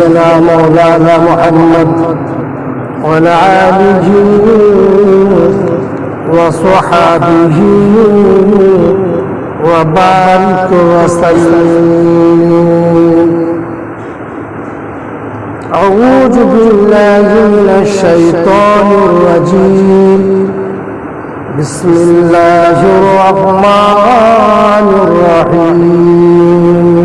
سيدنا مولانا محمد آله وصحابه وبارك وسلم. أعوذ بالله من الشيطان الرجيم. بسم الله الرحمن الرحيم.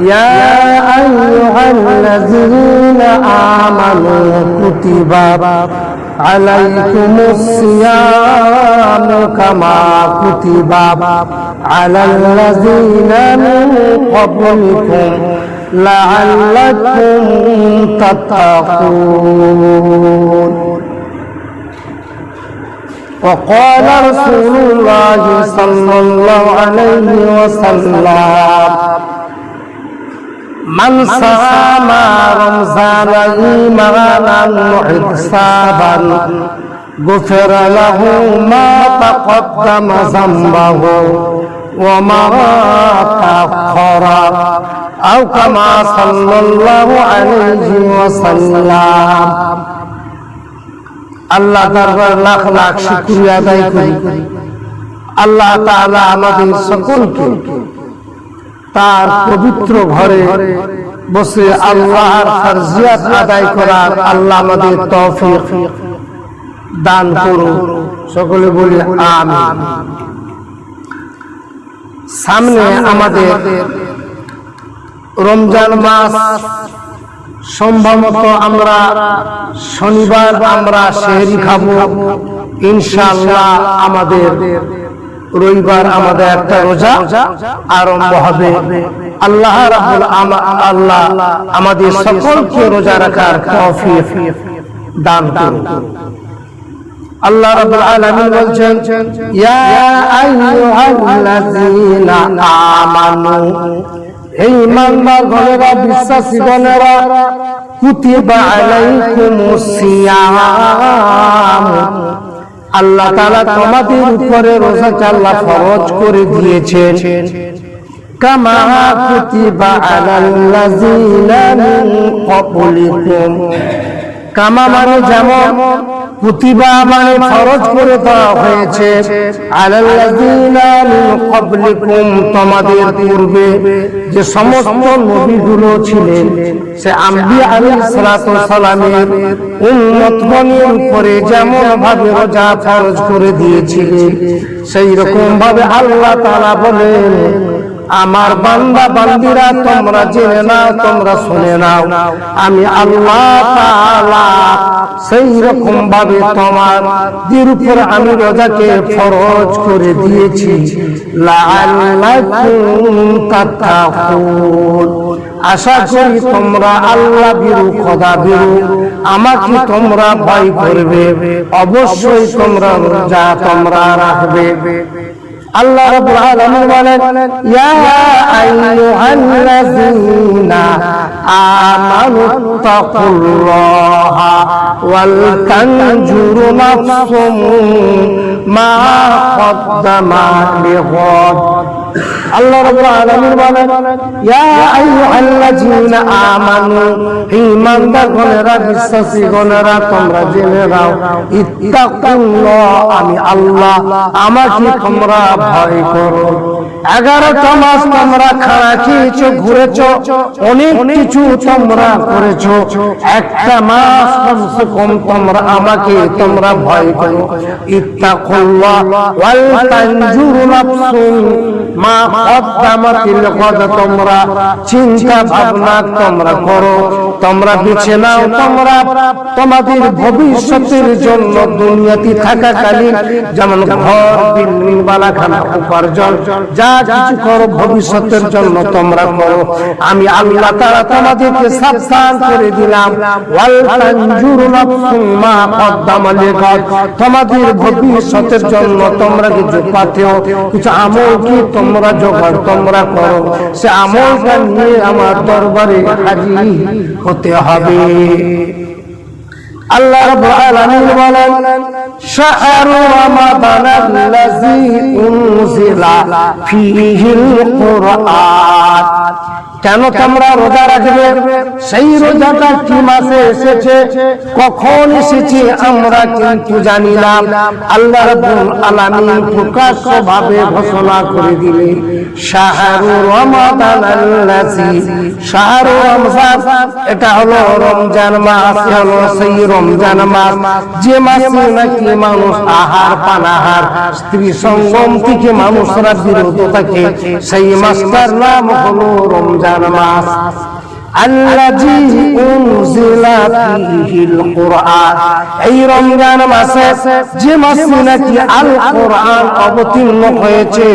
يا أيها الذين آمنوا كتب عليكم الصيام كما كتب على الذين من قبلكم لعلكم تتقون وقال رسول الله صلى الله عليه وسلم من صام رمضان إيمانا واحتسابا غفر له ما تقدم ذنبه وما تأخر أو كما صلى الله عليه وسلم আল্লাহ দরবার লাখ লাখ শুক্রিয়া আদায় করি আল্লাহ তাআলা আমাদের সকলকে তার পবিত্র ঘরে বসে আল্লাহর ফরজিয়াত আদায় করার আল্লাহ আমাদের তৌফিক দান করুন। সকলে বলি আমিন। সামনে আমাদের রমজান মাস। সম্ভবত আমরা শনিবার আমরা শেহরি খাব। ইনশাআল্লাহ আমাদের রবিবার আমাদের একটা রোজা আরম্ভ হবে। আল্লাহ আল্লাহ আমাদের সকলকে রোজা রাখার তৌফিক দান করুন। আল্লাহ রাব্বুল আলামিন বলছেন বিশ্বাসী কুতিবা সিয়াম। আল্লাহ তাআলা তোমাদের উপরে রোজা আল্লাহ ফরজ করে দিয়েছেন। কামা কুতিবা আলাল্লাযীনা মিন ক্বাবলিকুম। কামা মানে যেমন মানে ফরজ করে দেওয়া হয়েছে। তোমাদের পূর্বে যে সমস্ত নবীগুলো ছিলেন সে উপরে যেমন ভাবে রোজা ফরজ করে দিয়েছিলেন সেই রকম ভাবে আল্লাহ তাআলা বলেন আমার বান্দা, বান্দিরা, তোমরা জেনে নাও, তোমরা শুনে নাও। আমি আল্লাহ সেই রকম ভাবে তোমার দির উপর আমি রোজাকে ফরজ করে দিয়েছি। আশা করি তোমরা আল্লাহ বিরু, খোদা বিরু, আমাকে তোমরা ভয় করবে। অবশ্যই তোমরা রোজা তোমরা রাখবে। আল্লাহ রাব্বুল আলামিন বলেন ইয়া আইয়ুহাল্লাযীনা আমানু তাকুল্লাহা ওয়াল তানজুরু নাফসুম মা কদ্দামা লিগাদ. আল্লাহ রাব্বুল আলামিন বলেন, ইয়া আইয়ুহাল্লাযীনা আমানু তোমরা জেনে ইত্তাকুল্লাহ, আমি আল্লাহ, আমাকে তোমরা ভয় করো। এগারোটা মাস তোমরা খাড়া খেয়েছো, ঘুরেছো, অনেক কিছু তোমরা করেছ। একটা মাস কমসে কম তোমরা আমাকে তোমরা ভয় করো। ইত্তাকুল্লাহ, ওয়াল তানজুরু নাফসুন মা কদ্দামাতিল গদ তোমরা, চিন্তা ভাবনা তোমরা করো, তোমরা বেছে নাও, তোমরা তোমাদের ভবিষ্যতের জন্য দুনিয়াতে থাকাকালীন যেমন ঘর, বিল্ডিং উপার্জন, যা কিছু করো ভবিষ্যতের জন্য তোমরা করো। আমি আল্লাহ তাআলা তোমাদেরকে সাবধান করে দিলাম। মা তোমাদের ভবিষ্যতের জন্য তোমরা কিছু পাতেও কিছু আমল কি তোমরা জোগাড় তোমরা করো। সে আমলটা নিয়ে আমার দরবারে হাজির হতে হবে। আল্লাহ রাব্বুল আলামিন বলেন, শাহরু রমাদানাল্লাযী উনজিলা ফীহিল কুরআন। কেন তোমরা রোজা রাখবে? সেই রোজাটা কি মাসে এসেছে? কখন এসেছে? আমরা কিন্তু জানি না আল্লাহ আলামিন প্রকাশ্য ভাবে ঘোষণা করে দিলে শাহরু রমাদান আল্লাযী। শাহরু রমজান, এটা হলো রমজান মাস সেই রমজান মাস। যে মাসে নাকি মানুষ আহার, পানাহার, স্ত্রী সঙ্গম থেকে মানুষরা বিরত থাকে, সেই মাসটার নাম হলো রমজান মাস الذي أنزل فيه القرآن এই রমজান মাসে যে মাসে নাকি আল কোরআন অবতীর্ণ হয়েছে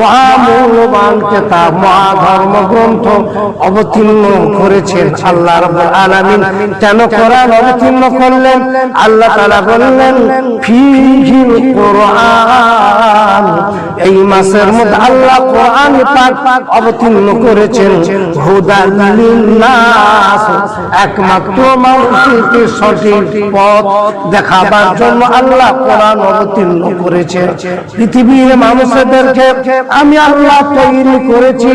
মহামূল্যবান কেতাব মহাধর্ম গ্রন্থ অবতীর্ণ করেছেন আল্লাহ রাব্বুল আলামিন কেন কোরআন অবতীর্ণ করলেন আল্লাহ তাআলা বললেন ফিহিল কোরআন এই মাসের মধ্যে আল্লাহ কোরআন পাক অবতীর্ণ করেছেন হুদাল লিন্নাস একমাত্র মানুষকে সঠিক পথ দেখাবার জন্য আল্লাহ কোরআন অবতীর্ণ করেছে পৃথিবীর মানুষদেরকে আমি আল্লাহ তৈরি করেছি।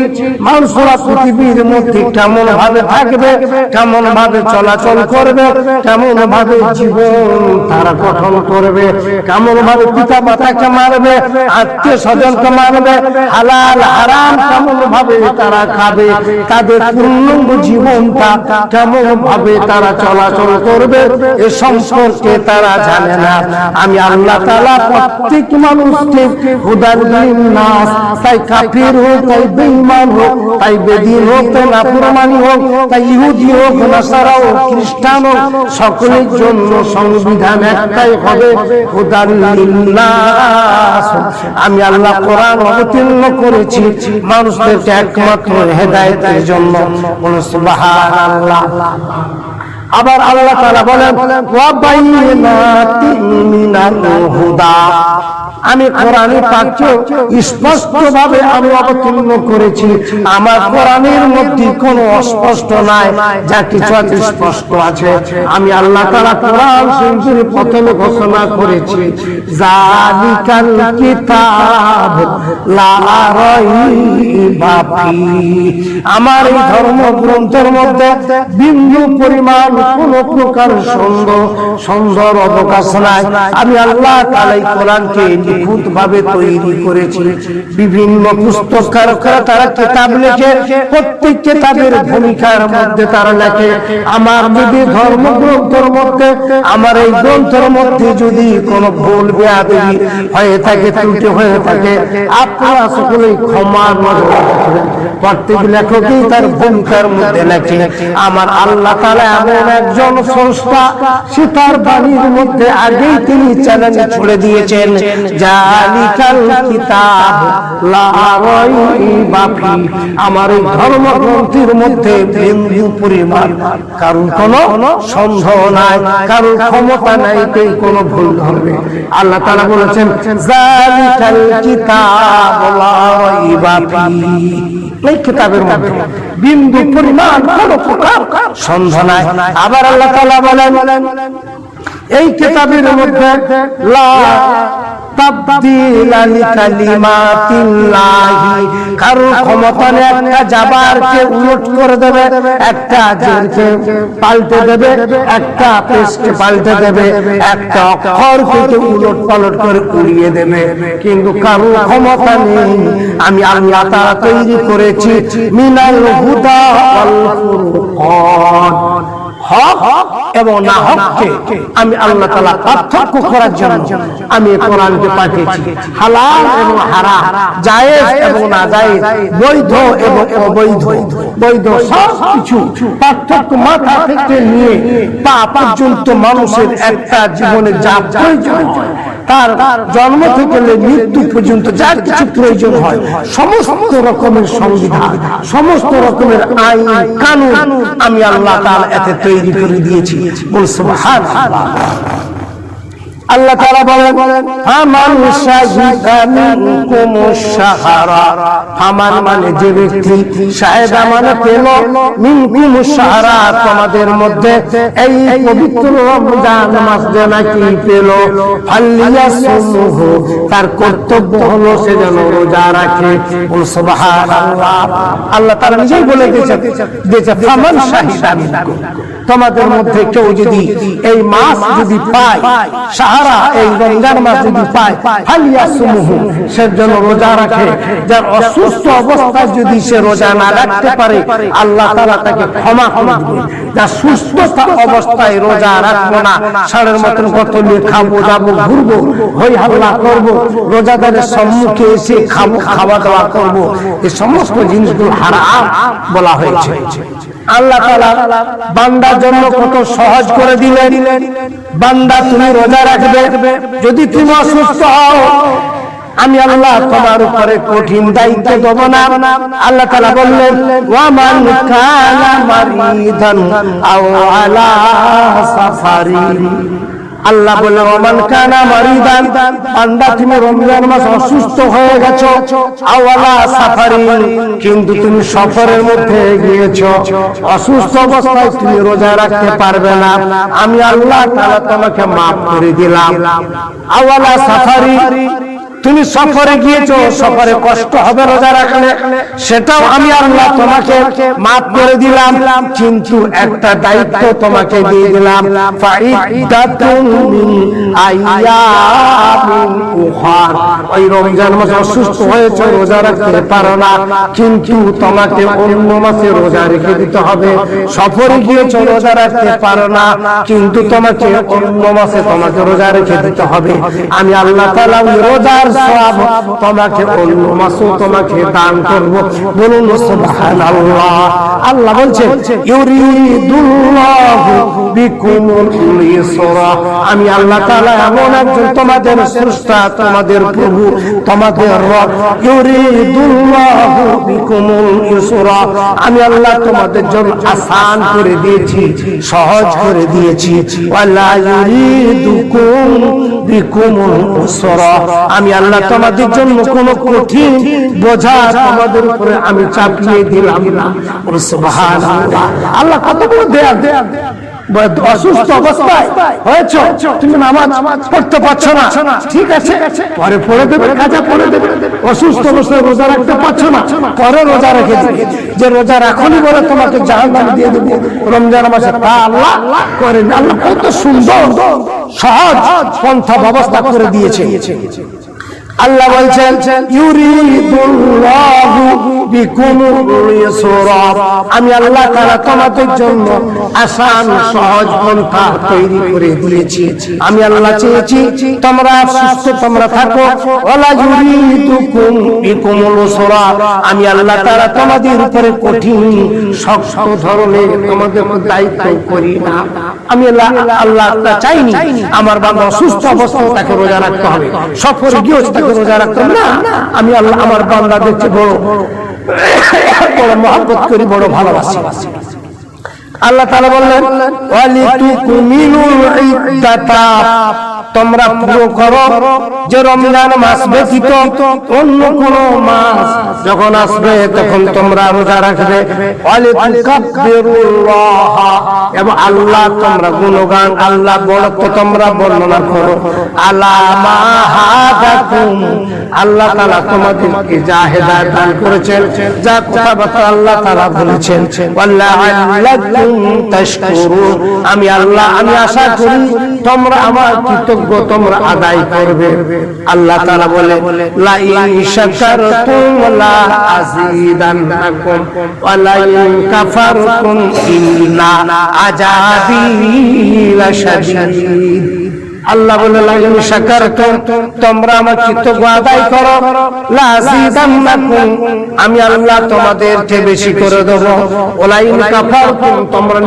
মানুষরা পৃথিবীর মধ্যে কেমন ভাবে থাকবে কেমন ভাবে চলাচল করবে কেমন ভাবে জীবন তারা গঠন করবে কেমন ভাবে পিতা মাতাকে মারবে আত্মীয় স্বজনকে মারবে, হালাল, হারাম কেমন ভাবে তারা খাবে, তাদের পূর্ণাঙ্গ জীবনটা কেমন ভাবে তারা চলাচল করবে, এ সম্পর্কে তারা জানে না। আমি আল্লাহ প্রত্যেক মানুষকে হুদার নাস, তাই কাফির হোক, তাই বেঈমান হোক, তাই বেদিন হোক, তাই হোক, তাই ইহুদি হোক হোক, খ্রিস্টান হোক, সকলের জন্য সংবিধান একটাই হবে, হুদার নাস। আমি আল্লাহ কোরআন অবতীর্ণ করেছি, মানুষদেরকে একমাত্র হেদায়েতের জন্য। সুবহানাল্লাহ আবার আল্লাহ বলেন আমি কোরআনে পাককে স্পষ্ট ভাবে আমি অবতীর্ণ করেছি। আমার কোরআনের মধ্যে কোনো অস্পষ্ট নাই যা কিছু আছে স্পষ্ট আছে। আমি আল্লাহ তাআলা কোরআন শরীফের প্রথমে ঘোষণা করেছি। জালিকাল কিতাব লা রাইবা আমার এই ধর্ম গ্রন্থের মধ্যে বিন্দু পরিমাণ কোন প্রকার সুন্দর সুন্দর অবকাশ নাই। আমি আল্লাহ তাআলা কোরআনকে নিখুঁত ভাবে তৈরি করেছে। বিভিন্ন পুস্তককারকরা তারা কিতাব লেখে। প্রত্যেক কিতাবের ভূমিকার মধ্যে তারা লেখে। আমার যদি ধর্মগ্রন্থর মধ্যে আমার এই গ্রন্থের মধ্যে যদি কোনো ভুল ব্যাধি হয়ে থাকে, ত্রুটি হয়ে থাকে, আপনারা সকলেই ক্ষমা নজর রাখবেন প্রত্যেক লেখকই তার ভূমিকার মধ্যে লেখে। আমার আল্লাহ তাআলা এমন একজন সে তার মধ্যে আগেই তিনি চ্যালেঞ্জ ছুড়ে দিয়েছেন জালিকাল কিতাব আমার এই মধ্যে বিন্দু পরিমাণ কারণ কোনো সন্দেহ নাই কারণ ক্ষমতা নাই তাই কোনো ভুল হবে আল্লাহ তাআলা বলেছেন জালিকাল কিতাব এই কিতাবের মধ্যে। বিন্দু পরিমাণ কোনো প্রকার সন্দেহ নাই আবার আল্লাহ তাআলা বলেন এই কিতাবের মধ্যে লা ক্ষমতা নেই, একটা জাবারকে উলট করে দেবে, একটা জেরকে পাল্টে দেবে, একটা পাল্টে দেবে, একটা উলট পালট করে উড়িয়ে দেবে। কিন্তু কারোর ক্ষমতা নেই। আমি আল্লাহ তাআলা তৈরি করেছি মিনাল হুদা হক এবং না হককে আমি আল্লাহ পার্থক্য করার জন্য আমি কোরআনকে পাঠিয়েছি। হালাল এবং জায়েজ এবং বৈধ এবং অবৈধ। বৈধ সব কিছু পার্থক্য মাথা থেকে নিয়ে পা পর্যন্ত মানুষের একটা জীবনে যা প্রয়োজন হয় তার জন্ম থেকে মৃত্যু পর্যন্ত যা কিছু প্রয়োজন হয়, সমস্ত রকমের সংবিধান, সমস্ত রকমের আইন, কানুন আমি আল্লাহ তাআলা এতে তৈরি করে দিয়েছি। বলছো সুবহানাল্লাহ। আল্লাহ মিনকুম শাহরা। ফামান মানে যে ব্যক্তি মানে পেল তোমাদের মধ্যে এই পবিত্র নাকি পেল। তার কর্তব্য হলো সে যেন রোজা রাখে। বল আল্লাহ তাআলা নিজেই বলে দিয়েছে তোমাদের মধ্যে কেউ যদি এই মাস যদি পায়, সাহারা এই রমজান মাস যদি পায়, ফালিয়া সুমুহু, সে যেন রোজা রাখে। যার অসুস্থ অবস্থায় যদি সে রোজা না রাখতে পারে, আল্লাহ তাআলা তাকে ক্ষমা করে দিবে যার সুস্থতা অবস্থায় রোজা রাখব না সারের মতন কত নিয়ে খাব, যাব, ঘুরবো, হই হাল্লা করব, রোজাদারের সম্মুখে এসে খাব খাওয়া দাওয়া করব এই সমস্ত জিনিসগুলো হারাম বলা হয়েছে। আল্লাহ তাআলা বান্দার জন্য কত সহজ করে দিলেন। বান্দা, তুমি রোজা রাখবে। যদি তুমি অসুস্থ হও, আমি আল্লাহ তোমার উপরে কঠিন দায়িত্ব দেব না। আল্লাহ তাআলা বললেন, ওয়ামান কানা মারিদান আও আলা সাফারিন আল্লাহ বলে রমান কানা মারিদান বান্দা তুমি রমজান মাস অসুস্থ হয়ে গেছো আওয়ালা সাফারি কিন্তু তুমি সফরের মধ্যে গিয়েছো। অসুস্থ অবস্থায় তুমি রোজা রাখতে পারবে না। আমি আল্লাহ তাআলা তোমাকে মাফ করে দিলাম। আওয়ালা সাফারি তুমি সফরে গিয়েছো সফরে কষ্ট হবে রোজা রাখলে। সেটাও আমি আল্লাহ তোমাকে মাফ করে দিলাম কিন্তু একটা দায়িত্ব তোমাকে দিয়ে দিলাম। ওই রমজান মাসে অসুস্থ হয়েছে রোজা রাখতে পারো না কিন্তু তোমাকে অন্য মাসে রোজা রেখে দিতে হবে। সফরে গিয়েছো রোজা রাখতে পারো না কিন্তু তোমাকে অন্য মাসে তোমাকে রোজা রেখে দিতে হবে। আমি আল্লাহ ওই রোজার সওয়াব তোমাকে অন্য তোমাকে দান করব। বলুন আল্লাহ ইউরিদুল্লাহু বিকুমুল ইসরা। আমি আল্লাহ তাআলা এমন একজন তোমাদের স্রষ্টা, তোমাদের প্রভু, তোমাদের রব। বিকুমুল ইসরা। আমি আল্লাহ তোমাদের জন্য আসান করে দিয়েছি, সহজ করে দিয়েছি। ওয়ালা ইউরিদুকুম বিকুমুল ইসরা। আমি আল্লাহ তোমাদের জন্য কোন কঠিন বোঝা তোমাদের উপরে আমি চাপিয়ে দিলাম আল্লাহ কতগুলো দেয়া দেয়া অসুস্থ অবস্থায় হয়েছ, তুমি নামাজ পড়তে পারছ না। ঠিক আছে, পরে পড়ে দেবে, কাজা পড়ে দেবে। অসুস্থ অবস্থায় রোজা রাখতে পারছ না, পরে রোজা রেখে দেবে। যে রোজা রাখনি বলে তোমাকে জাহান্নামে দিয়ে দেবো, রমজান মাসে তা আল্লাহ করে আল্লাহ কত সুন্দর, সহজ, পন্থা ব্যবস্থা করে দিয়েছে। আল্লাহ বলছেন ইউরিদুল্লাহু আমি আল্লাহ তাআলা তোমাদের জন্য আসান সহজ পন্থা তৈরি করে দিয়েছি আমি আল্লাহ চেয়েছি তোমরা সুস্থ তোমরা থাকো। আমি আল্লাহ তারা তোমাদের উপরে কঠিন, শক্ত ধরনের তোমাদের দায়িত্ব করি না। আমি আল্লাহ আল্লাহ চাইনি। আমার বাবা অসুস্থ অবস্থায় তাকে রোজা রাখতে হবে। সফরে গিয়েও তাকে রোজা রাখতে হবে না। আমি আল্লাহ, আমার বান্দা দেখছি বড় বড় মহব্বত করি বড় ভালোবাসি। আল্লাহ তাআলা বললেন তোমরা পুরো করো যে রমজান মাস ব্যতীত অন্য কোন মাস যখন আসবে তখন তোমরা রোজা রাখবে। এবং আল্লাহ তোমরা গুণগান, আল্লাহ বড়ত্ব তোমরা বর্ণনা করো। আলা মা হাদাকুম। আল্লাহ তাআলা তোমাদেরকে যা হেদায়েত দান করেছেন, যা কথাবার্তা আল্লাহ তাআলা বলেছেন। তাশকুরুন আমি আল্লাহ আমি আশা করি তোমরা আমার কৃতজ্ঞ তোমরা আদায় করবে। আল্লাহ তারা বলে লা ইন শাকারতুম লা আযীদান্নাকুম ওয়া লা ইন কাফারতুম ইন্না আযাবি লাশাদীদ আল্লাহ বলে, লাইন শাকারতুম তোমরা আমার কৃতজ্ঞ আদায় করো। আমি আল্লাহ তোমাদেরকে বেশি করে দেব। ওলাইন কাফারতুম, তোমরা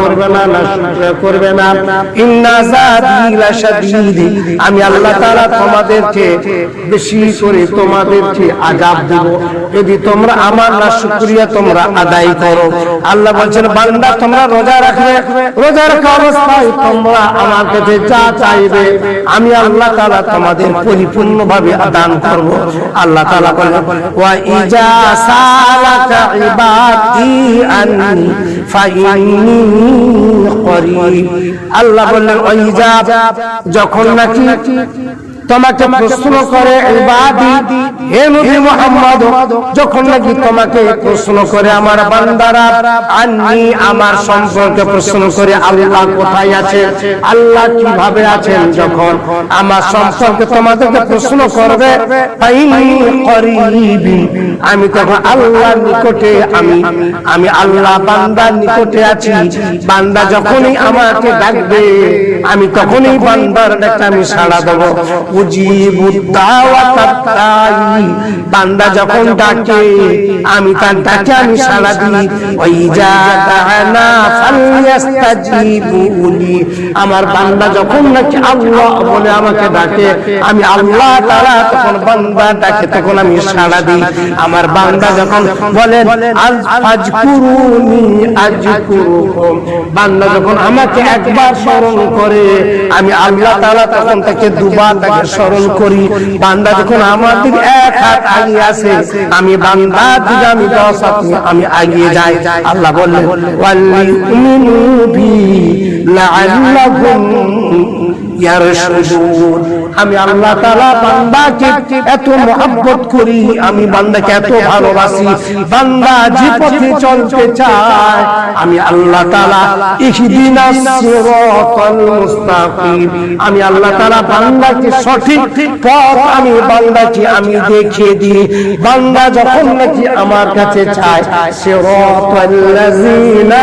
করবে না না করবে না। আমি আল্লাহ বেশি করে তোমাদেরকে আযাব দেব। যদি তোমরা আমার না শুকরিয়া তোমরা আদায় করো। আল্লাহ বলছেন, বান্দা, তোমরা রোজা রাখবে। রোজা রাখা অবস্থায় তোমরা আমার কাছে যা চাইবে, আমি আল্লাহ তাআলা তোমাদের পরিপূর্ণভাবে দান করব। আল্লাহ তাআলা বলেন আল্লাহ বললেন, ওয়া ইজা, যখন নাকি তোমাকে প্রশ্ন করে হে নবী মুহাম্মদ, যখন নাকি তোমাকে প্রশ্ন করে আমার বান্দারা, আন্নি আমার সম্পর্কে প্রশ্ন করে আল্লাহ কোথায় আছে, আল্লাহ কীভাবে আছেন যখন আমার সম্পর্কে তোমাদেরকে প্রশ্ন করবে। আমি তখন আল্লাহর নিকটে আমি আমি আল্লাহ বান্দার নিকটে আছি। বান্দা যখনই আমাকে ডাকবে, আমি তখনই বান্দার ডাকে আমি সাড়া দেবো। দাওয়াতাই বান্দা যখন ডাকে, আমি তার ডাকে, আমি দিই। ওই যা আমার বান্দা যখন নাকি আল্লাহ বলে আমাকে ডাকে, আমি আল্লাহ তাআলা তখন বান্দা ডাকে, তখন আমি সাড়া দিই। আমার বান্দা যখন বলেন আজকুরুকুম। বান্দা যখন আমাকে একবার স্মরণ করে, আমি আল্লাহ তাআলা তখন তাকে দুবার তাকে স্মরণ করি। বান্দা যখন আমার দিকে এক হাত আগিয়ে আসে, আমি বান্দা দিকে আমি দশ হাত আমি আগিয়ে যাই। আল্লাহ বললেন আমি আল্লাহ বান্দাকে এত মহব্বত করি, আমি বান্দাকে এত ভালোবাসি, বান্দা যে পথে চলতে চায়, আমি আল্লাহ মুস্তাকিম, আমি আল্লাহ তাআলা বান্দাকে সঠিক পথ আমি বান্দাকে আমি দেখিয়ে দিই, বান্দা যখন নাকি আমার কাছে চায় সিরাতাল্লাযিনা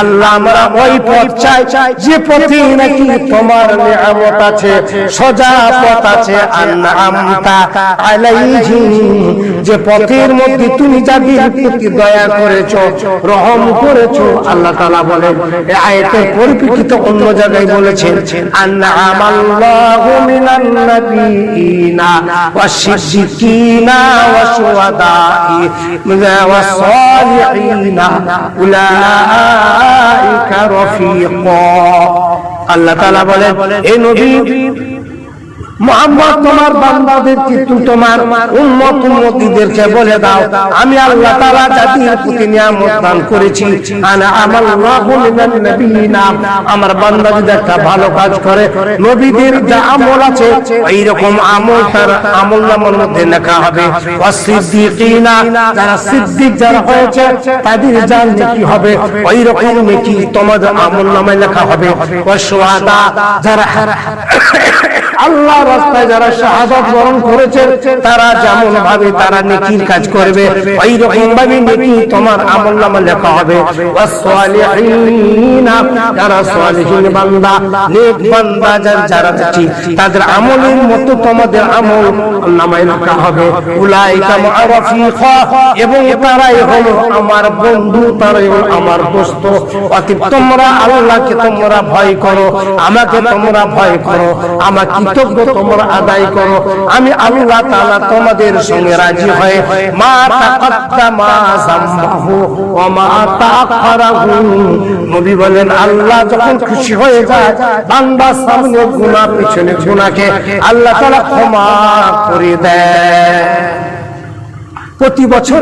আল্লাহ আমরা ওই পথ চাই যে পথে নাকি তোমার নিয়ামত আছে সোজা পথ আছে আনআমতা আলাইহিম যে পথের মধ্যে তুমি যাদের প্রতি দয়া করেছ, রহম করেছ, আল্লাহ তাআলা বলেন এই আয়াতের পরিপ্রেক্ষিতে অন্য জায়গায় বলেছেন আনআমাল্লাহু মিনান নাবিয়িনা ওয়াশ-সিদ্দিকিনা ওয়াশ-শুহাদা'i ওয়াস-সালিহিনা উলাইকা রফিকা। আল্লাহ বলে এই নবী মোহাম্মদ, তোমার বান্দাদেরকে তুমি তোমার উম্মত উম্মতিদেরকে বলে দাও? আমি আল্লাহ করেছি। আমার বান্দা যদি একটা ভালো কাজ করে, নবীদের যা আমল আছে এই রকম আমল তার আমল নামার মধ্যে লেখা হবে যারা সিদ্দিক যারা হয়েছে, তাদের যা নেকি হবে ওই রকম নেকি তোমাদের আমল নামায় লেখা হবে। যারা আল্লাহ রাস্তায় যারা শাহাদাত বরণ করেছে তারা যেমন ভাবে তারা নেকির কাজ করবে ওই রকম ভাবে নেকি তোমার আমলনামা লেখা হবে। যারা বান্দা, নেক বান্দা, যারা তাদের আমলের মতো তোমাদের আমল নামায় লেখা হবে। উলাইকা এবং তারাই হলো আমার বন্ধু, তারাই হলো আমার দোস্ত। অতএব তোমরা আল্লাহকে তোমরা ভয় করো, আমাকে তোমরা ভয় করো। আমার কৃতজ্ঞ তোমরা আদায় করো। আমি আল্লাহ তাআলা তোমাদের সঙ্গে রাজি হয়ে, মা তাকাদ্দামা জামবাহু ওয়া মা তাআখারাহু। নবী বলেন, আল্লাহ যখন খুশি হয়ে যায়, বান্দা সামনে গুনাহ পিছনে গুনাহকে আল্লাহ তাআলা ক্ষমা করে দেয়। প্রতি বছর